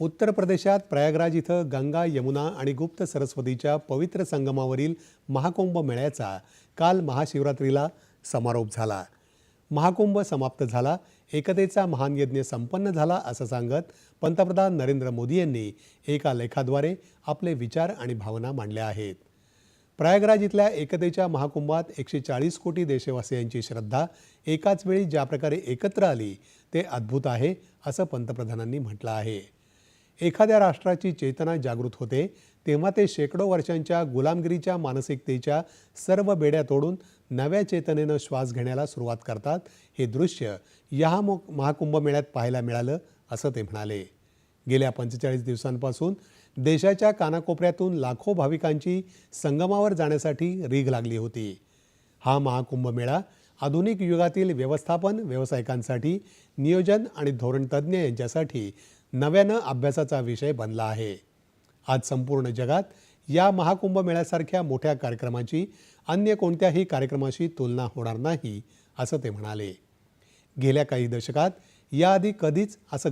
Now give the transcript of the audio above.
उत्तर प्रदेशात प्रयागराज इथं गंगा यमुना आणि गुप्त सरस्वतीच्या पवित्र संगमावरील महाकुंभ मेळ्याचा काल महाशिवरात्रीला समारोप झाला. महाकुंभ समाप्त झाला. एकतेचा महान यज्ञ संपन्न झाला असं सांगत पंतप्रधान नरेंद्र मोदी यांनी एका लेखाद्वारे आपले विचार आणि भावना मांडल्या आहेत. प्रयागराज इथल्या एकतेच्या महाकुंभात एकशे चाळीस कोटी देशवासियांची श्रद्धा एकाच वेळी ज्या प्रकारे एकत्र आली ते अद्भुत आहे असं पंतप्रधानांनी म्हटलं आहे. एखाद्या राष्ट्राची चेतना जागृत होते तेव्हा ते शेकडो वर्षांच्या गुलामगिरीच्या मानसिकतेच्या सर्व बेड्या तोडून नव्या चेतनेनं श्वास घेण्याला सुरुवात करतात. हे दृश्य या मो- महाकुंभ मेळ्यात पाहायला मिळालं असं ते म्हणाले. गेल्या पंचेचाळीस दिवसांपासून देशाच्या कानाकोपऱ्यातून लाखो भाविकांची संगमावर जाण्यासाठी रीघ लागली होती. हा महाकुंभ मेळा आधुनिक युगातील व्यवस्थापन व्यावसायिकांसाठी नियोजन आणि धोरण तज्ज्ञ यांच्यासाठी नव्यानं अभ्यासाचा विषय बनला आहे. आज संपूर्ण जगात या महाकुंभ मेळ्यासारख्या मोठ्या कार्यक्रमाची अन्य कोणत्याही कार्यक्रमाशी तुलना होणार नाही असं ते म्हणाले. गेल्या काही दशकात याआधी कधीच असं